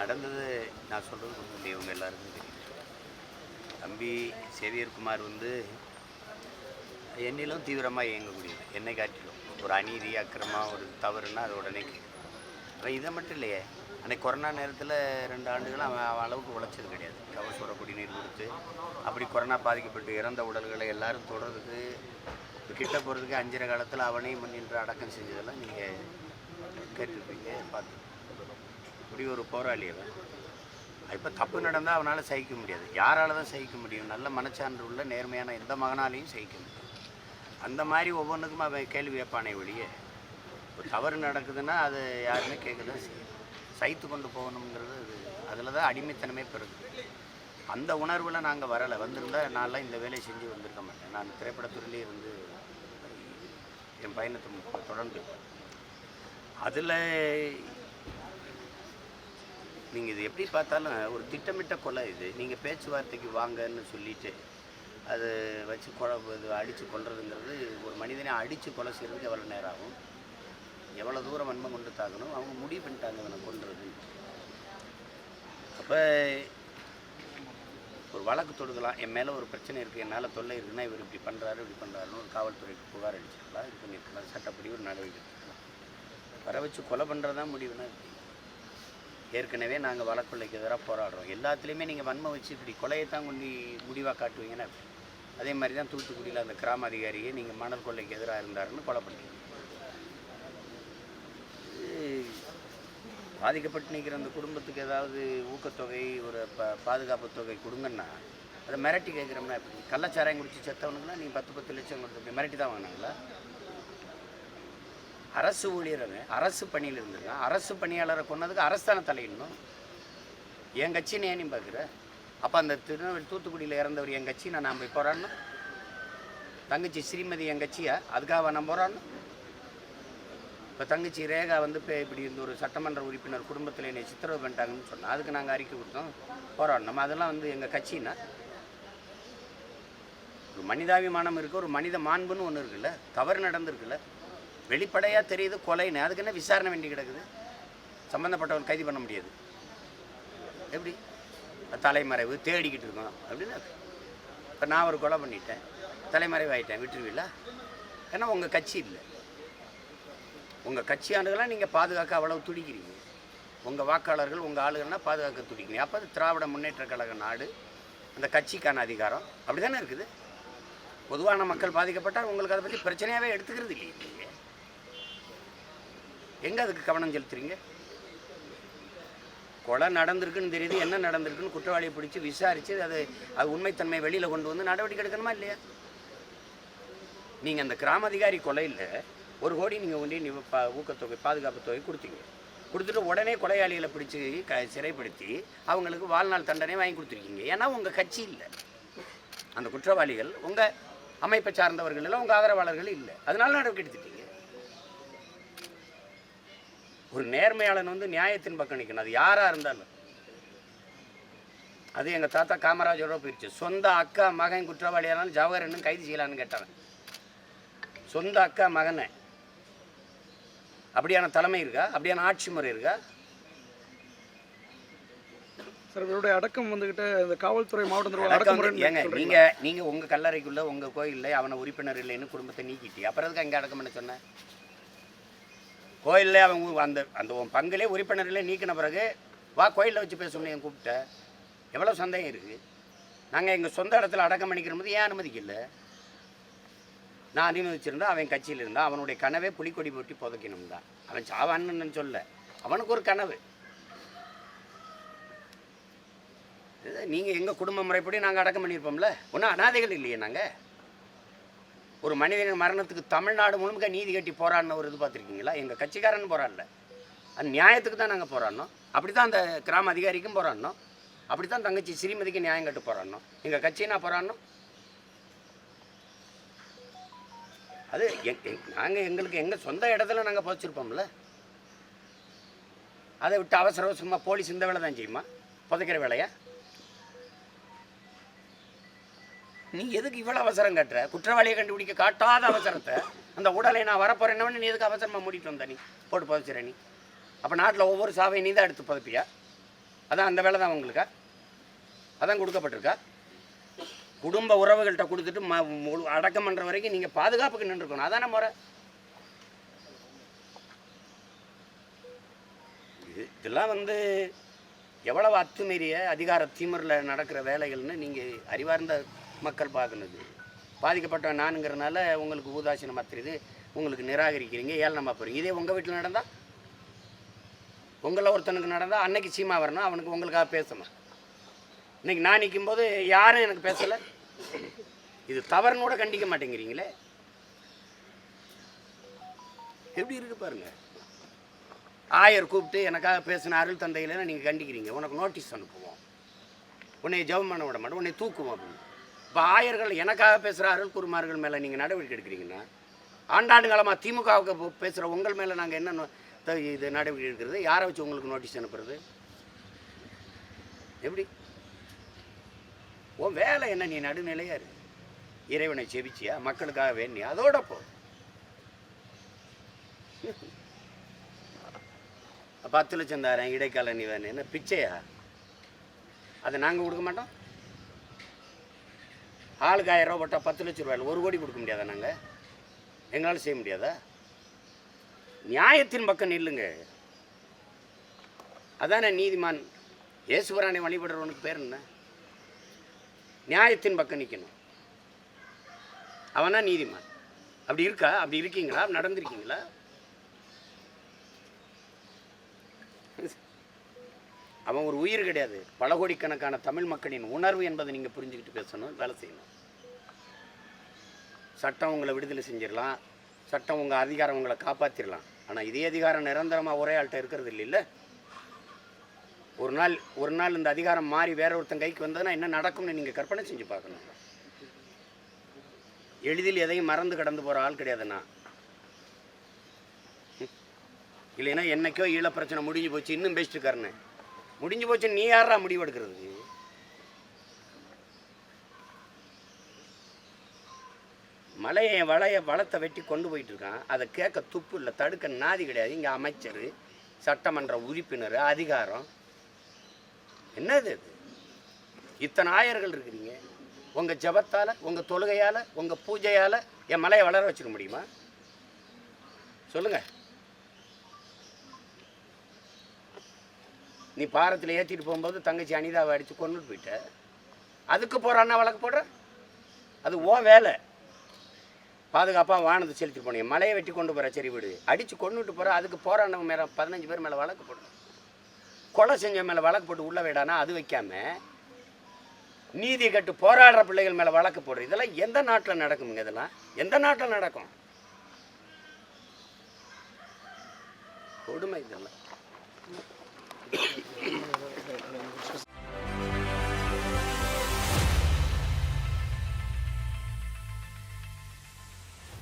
நடந்தது நான் சொல்கிறது கொஞ்சம் இவங்க எல்லாருக்கும் தெரியும். தம்பி சேவியர்குமார் வந்து என்னிலும் தீவிரமாக இயங்கக்கூடியது என்னை காட்டிலும். ஒரு அநீதி அக்கிரமாக ஒரு தவறுன்னா அது உடனே கேட்கும். இதை மட்டும் இல்லையே. அன்னைக்கு கொரோனா நேரத்தில் ரெண்டு ஆண்டுகள் அவன் அவன் அளவுக்கு உழைச்சது கிடையாது. கவசூர குடிநீர் கொடுத்து அப்படி கொரோனா பாதிக்கப்பட்டு இறந்த உடல்களை எல்லாரும் தொடர்றதுக்கு கிட்ட போகிறதுக்கு அஞ்சரை காலத்தில் அவனே நின்று அடக்கம் செஞ்சதெல்லாம் நீங்கள் கேட்டிருப்பீங்க பார்த்து அப்படி ஒரு போராளி அவன். இப்போ தப்பு நடந்தால் அவனால் சகிக்க முடியாது. யாரால தான் சகிக்க முடியும்? நல்ல மனச்சான்று உள்ள நேர்மையான எந்த மகனாலையும் சகிக்க முடியும் அந்த மாதிரி ஒவ்வொன்றுக்கும் அவன் கேள்வி வைப்பானே வெளியே ஒரு தவறு நடக்குதுன்னா அது யாருமே கேட்க தான் செய்யும் சைத்து கொண்டு போகணுங்கிறது அது அதில் தான் அடிமைத்தனமே பிறகு அந்த உணர்வில் நாங்கள் வரலை. வந்திருந்தால் நான்லாம் இந்த வேலையை செஞ்சு வந்திருக்க மாட்டேன். நான் திரைப்படத்துறையிலே இருந்து என் பயணத்தை தொடர்ந்து அதில் நீங்கள் இது எப்படி பார்த்தாலும் ஒரு திட்டமிட்ட கொலை இது. நீங்கள் பேச்சுவார்த்தைக்கு வாங்கன்னு சொல்லிட்டு அது வச்சு கொலை இது அடித்து கொள்றதுங்கிறது ஒரு மனிதனை அடித்து கொலை செய்கிறதுக்கு எவ்வளோ நேரம் ஆகும் எவ்வளோ தூரம் வன்மை கொண்டு தாக்கணும்? அவங்க முடிவு பண்ணிட்டாங்க இவனை கொன்றது அப்போ ஒரு வழக்கு தொடுக்கலாம். என் மேலே ஒரு பிரச்சனை இருக்குது என்னால் தொல்லை இருக்குன்னா இவர் இப்படி பண்ணுறாரு இப்படி பண்ணுறாருன்னு ஒரு காவல்துறைக்கு புகார் அடிச்சிருக்கலாம் இது பண்ணியிருக்கலாம் சட்டப்படி ஒரு நடவடிக்கை வர வச்சு கொலை பண்ணுறதா முடிவுனா இருக்குது ஏற்கனவே நாங்கள் வழக்குள்ளைக்கு எதிராக போராடுறோம். எல்லாத்துலேயுமே நீங்கள் வன்மை வச்சு இப்படி கொலையை தான் கொண்டு முடிவாக காட்டுவீங்கன்னா அதே மாதிரி தான் தூத்துக்குடியில் அந்த கிராம அதிகாரியை நீங்கள் மணல் கொள்ளைக்கு எதிராக இருந்தாருன்னு கொலை பாதிக்கப்பட்டு நிற்கிற அந்த குடும்பத்துக்கு ஏதாவது ஊக்கத்தொகை ஒரு ப பாதுகாப்பு தொகை கொடுங்கன்னா அதை மிரட்டி கேட்குறோம்னா எப்படி? கள்ளச்சாராயம் குடிச்சு செத்தவனுக்குன்னா நீங்கள் பத்து பத்து லட்சம் கொடுத்து இப்படி மிரட்டி தான் வாங்கினாங்களா? அரசு ஊழியர் அரசு பணியில் இருந்திருக்கான் அரசு பணியாளரை கொன்னதுக்கு அரசான தலையிடணும். என் கட்சின்னு ஏன் நீ பார்க்குற? அப்போ அந்த திருநெல்வேலி தூத்துக்குடியில் இறந்தவர் என் கட்சி நான் போய் போராடணும். தங்கச்சி ஸ்ரீமதி என் கட்சியா? அதுக்காக நான் போராடணும். இப்போ தங்கச்சி ரேகா வந்து இப்போ இப்படி இந்த ஒரு சட்டமன்ற உறுப்பினர் குடும்பத்தில் என்னை சித்திரவு பண்ணிட்டாங்கன்னு சொன்னால் அதுக்கு நாங்கள் அறிக்கை கொடுத்தோம். போராடணும். அதெல்லாம் வந்து எங்கள் கட்சின்னா ஒரு மனிதாபிமானம் இருக்குது ஒரு மனித மாண்புன்னு ஒன்று இருக்குல்ல தவறு நடந்திருக்குல்ல. வெளிப்படையாக தெரியுது கொலைன்னு. அதுக்கு என்ன விசாரணை வேண்டி கிடக்குது? சம்மந்தப்பட்டவன் கைது பண்ண முடியாது. எப்படி? தலைமறைவு தேடிக்கிட்டு இருக்கோம் அப்படின்னு இப்போ நான் ஒரு கொலை பண்ணிட்டேன். தலைமறைவு ஆகிட்டேன் விட்டுருவீங்களா? ஏன்னா உங்கள் கட்சி இல்லை. உங்கள் கட்சியாண்டுகளாம் நீங்கள் பாதுகாக்க அவ்வளவு துடிக்கிறீங்க. உங்கள் வாக்காளர்கள் உங்கள் ஆளுகள்லாம் பாதுகாக்க துடிக்கிறீங்க. அப்போ அது திராவிட முன்னேற்ற கழக நாடு. அந்த கட்சிக்கான அதிகாரம். அப்படி தானே இருக்குது? பொதுவான மக்கள் பாதிக்கப்பட்டால் உங்களுக்கு அதை பற்றி பிரச்சனையாகவே எடுத்துக்கிறது இல்லையே எங்கே அதுக்கு கவனம் செலுத்துறீங்க? கொலை நடந்திருக்குன்னு தெரியுது என்ன நடந்திருக்குன்னு குற்றவாளியை பிடிச்சி விசாரித்து அது அது உண்மைத்தன்மை வெளியில் கொண்டு வந்து நடவடிக்கை எடுக்கணுமா இல்லையா? நீங்கள் அந்த கிராம அதிகாரி கொலையில் ஒரு கோடி நீங்கள் ஒண்டி நீ பா ஊக்கத்தொகை பாதுகாப்பு தொகை கொடுத்தீங்க. கொடுத்துட்டு உடனே கொலையாளிகளை பிடிச்சி க சிறைப்படுத்தி அவங்களுக்கு வாழ்நாள் தண்டனை வாங்கி கொடுத்துருக்கீங்க. ஏன்னா உங்கள் கட்சி இல்லை. அந்த குற்றவாளிகள் உங்கள் அமைப்பை சார்ந்தவர்கள் இல்லை உங்கள் ஆதரவாளர்கள் இல்லை. அதனால நடவடிக்கை எடுத்துட்டீங்க. ஒரு நேர்மையாளன் வந்து நியாயத்தின் பக்கம் நிற்கணும் அது யாராக இருந்தாலும். அது எங்கள் தாத்தா காமராஜரோட போயிடுச்சு சொந்த அக்கா மகன் குற்றவாளியானாலும் ஜவஹர் இன்னும் கைது செய்யலான்னு கேட்டாங்க சொந்த அக்கா மகனை. அப்படியான தலைமை இருக்கா? அப்படியான ஆட்சி முறை இருக்கா? சார் இவருடைய அடக்கம் வந்துகிட்டு இந்த காவல்துறை மாவட்ட அடக்கம் ஏங்க சொல்றீங்களா? நீங்க நீங்க உங்க கல்லறைக்குள்ள உங்க கோயில்ல அவனை உறுப்பினர் இல்லைன்னு குடும்பத்தை நீக்கிட்டி அப்புறம் எதுக்கு அங்கே அடக்கம் பண்ண சொன்ன? கோயில்ல அவன் அந்த அந்த உன் பங்கிலே உறுப்பினர்களே நீக்கின பிறகு வா கோயிலில் வச்சு பேசணும்னு என் கூப்பிட்ட. எவ்வளோ சந்தேகம் இருக்குது நாங்கள் எங்கள் சொந்த இடத்துல அடக்கம் பண்ணிக்கிற போது ஏன் அனுமதிக்கல நான் அனுமதிச்சிருந்தா அவன் கட்சியில் இருந்தான் அவனுடைய கனவே புலிக்கொடி போட்டி புதைக்கணும் தான் அவன் சாவான்னு சொல்ல. அவனுக்கு ஒரு கனவு. நீங்கள் எங்கள் குடும்ப முறைப்படி நாங்கள் அடக்கம் பண்ணியிருப்போம்ல? ஒன்றும் அனாதைகள் இல்லையே நாங்கள் ஒரு மனிதனின் மரணத்துக்கு தமிழ்நாடு முழுக்க நீதி கட்டி போராடின ஒரு இது பார்த்துருக்கீங்களா? எங்கள் கட்சிக்காரன் போராடல. அது நியாயத்துக்கு தான் நாங்கள் போராடினோம். அப்படி தான் அந்த கிராம அதிகாரிக்கும் போராடினோம். அப்படி தான் தங்கச்சி ஸ்ரீமதிக்கு நியாயம் கட்டு போராடணும் எங்கள் கட்சியை நான் அது நாங்கள் எங்களுக்கு எங்கள் சொந்த இடத்துல நாங்கள் புதைச்சிருப்போம்ல. அதை விட்டு அவசர அவசரமாக போலீஸ் இந்த வேலை தான் செய்யுமா? புதைக்கிற வேலையா? நீ எதுக்கு இவ்வளோ அவசரம் கட்டுற? குற்றவாளியை கண்டுபிடிக்க காட்டாத அவசரத்தை. அந்த உடலை நான் வரப்போறேன்னு நீ எதுக்கு அவசரமாக மூடிட்டு வந்த நீ? போட்டு புதைச்சிற நீ. அப்போ நாட்டில் ஒவ்வொரு சாவையும் நீ தான் எடுத்து புதைப்பியா? அதான் அந்த வேலை தான் உங்களுக்கா? அதான் கொடுக்கப்பட்டிருக்கா? குடும்ப உறவுகள்கிட்ட கொடுத்துட்டு ம முழு அடக்கம் பண்ணுற வரைக்கும் நீங்கள் பாதுகாப்புக்கு நின்றுக்கணும் அதானே முறை. இது இதெல்லாம் வந்து எவ்வளவு அத்துமீறிய அதிகார தீமரில் நடக்கிற வேலைகள்னு நீங்கள் அறிவார்ந்த மக்கள் பார்க்கணுது. பாதிக்கப்பட்ட நானுங்கிறனால உங்களுக்கு ஊதாசீனம் தெரியுது உங்களுக்கு நிராகரிக்கிறீங்க ஏளனமாக போகிறீங்க இதே உங்கள் வீட்டில் நடந்தால் உங்களில் ஒருத்தனுக்கு நடந்தால் அன்னைக்கு சீமா வரணும் அவனுக்கு உங்களுக்காக பேசணும். இன்னைக்கு நான் நிற்கும்போது யாரும் எனக்கு பேசலை. இது தவறுன்னு கூட கண்டிக்க மாட்டேங்கிறீங்களே. எப்படி இருக்கு பாருங்க. ஆயர் கூப்பிட்டு எனக்காக பேசின அருள் தந்தையில நீங்கள் கண்டிக்கிறீங்க. உனக்கு நோட்டீஸ் அனுப்புவோம். உன்னை ஜெபம் பண்ண விட மாட்டோம். உன்னை தூக்குவோம் அப்படின்னு. இப்போ ஆயர்கள் எனக்காக பேசுகிற அருள் குருமார்கள் மேலே நீங்கள் நடவடிக்கை எடுக்கிறீங்கன்னா ஆண்டாண்டு காலமாக திமுகவுக்கு பேசுகிற உங்கள் மேலே நாங்கள் என்ன த- இது நடவடிக்கை எடுக்கிறது? யாரை வச்சு உங்களுக்கு நோட்டீஸ் அனுப்புறது? எப்படி? உன் வேலை என்ன? நீ நடுநிலையா இரு. இறைவனை செபிச்சியா? மக்களுக்காக வேண்டியா? அதோட போ. பத்து லட்சம் தாரேன் இடைக்கால நீ வேணும் என்ன பிச்சையா? அதை நாங்கள் கொடுக்க மாட்டோம்? ஆளுக்கு ஆயிரம் ரூபா போட்டால் பத்து லட்ச ரூபாயில் ஒரு கோடி கொடுக்க முடியாதா நாங்கள் எங்களால் செய்ய முடியாதா? நியாயத்தின் பக்கம் நில்லுங்க. அதானே நீதிமான் இயேசுவரானை வழிபடுறவனுக்கு பேர் என்ன? நியாயத்தின் பக்கம் நிற்கணும் அவனா நீதிமான். அப்படி இருக்கா? அப்படி இருக்கீங்களா? நடந்திருக்கீங்களா? அவன் ஒரு உயிர் கிடையாது. பல கோடிக்கணக்கான தமிழ் மக்களின் உணர்வு என்பதை நீங்கள் புரிஞ்சுக்கிட்டு பேசணும் வேலை செய்யணும். சட்டம் உங்களை விடுதலை செஞ்சிடலாம். சட்டம் உங்கள் அதிகாரம் உங்களை காப்பாற்றிடலாம் ஆனால் இதே அதிகாரம் நிரந்தரமாக ஒரே ஆள்கிட்ட இருக்கிறது இல்லைல்ல? ஒரு நாள் ஒரு நாள் இந்த அதிகாரம் மாறி வேற ஒருத்தன் கைக்கு வந்ததுன்னா என்ன நடக்கும்னு நீங்கள் கற்பனை செஞ்சு பார்க்கணும். எளிதில் எதையும் மறந்து கடந்து போகிற ஆள் கிடையாதுண்ணா. இல்லைன்னா என்னைக்கோ ஈழ பிரச்சனை முடிஞ்சு போச்சு இன்னும் பேசிட்டு முடிஞ்சு போச்சு நீ யாரா முடிவு எடுக்கிறதுக்கு மலையை வளைய வளத்தை வெட்டி கொண்டு போயிட்டு இருக்கான் அதை கேட்க துப்பு இல்லை தடுக்க நாதி கிடையாது. இங்கே அமைச்சர் சட்டமன்ற உறுப்பினர் அதிகாரம். என்னது அது இத்தனை ஆயர்கள் இருக்கிறீங்க. உங்கள் ஜபத்தால் உங்கள் தொழுகையால் உங்கள் பூஜையால் என் மலையை வளர வச்சிட முடியுமா? சொல்லுங்கள் நீ பாரத்தில் ஏற்றிட்டு போகும்போது தங்கச்சி அனிதாவை அடித்து கொண்டுட்டு போயிட்ட. அதுக்கு போகிற அண்ணா வழக்கு போடுற? அது ஓ வேலை. பாதுகாப்பாக வானத்தை செலுத்தி போனீங்க. மலையை வெட்டி கொண்டு போகிற சரி விடு. அடித்து கொண்டுட்டு போகிற அதுக்கு போகிற அண்ணன் மேலே பதினஞ்சு பேர் மேலே வழக்கு போடணும் கொலை செஞ்ச மேலே வழக்கு போட்டு உள்ள வேடானா அது வைக்காம நீதி கட்டு போராடுற பிள்ளைகள் மேலே வழக்கு போடுற. இதெல்லாம் எந்த நாட்டில் நடக்குங்க இதெல்லாம்? எந்த நாட்டில் நடக்கும்? கொடுமை இதெல்லாம்.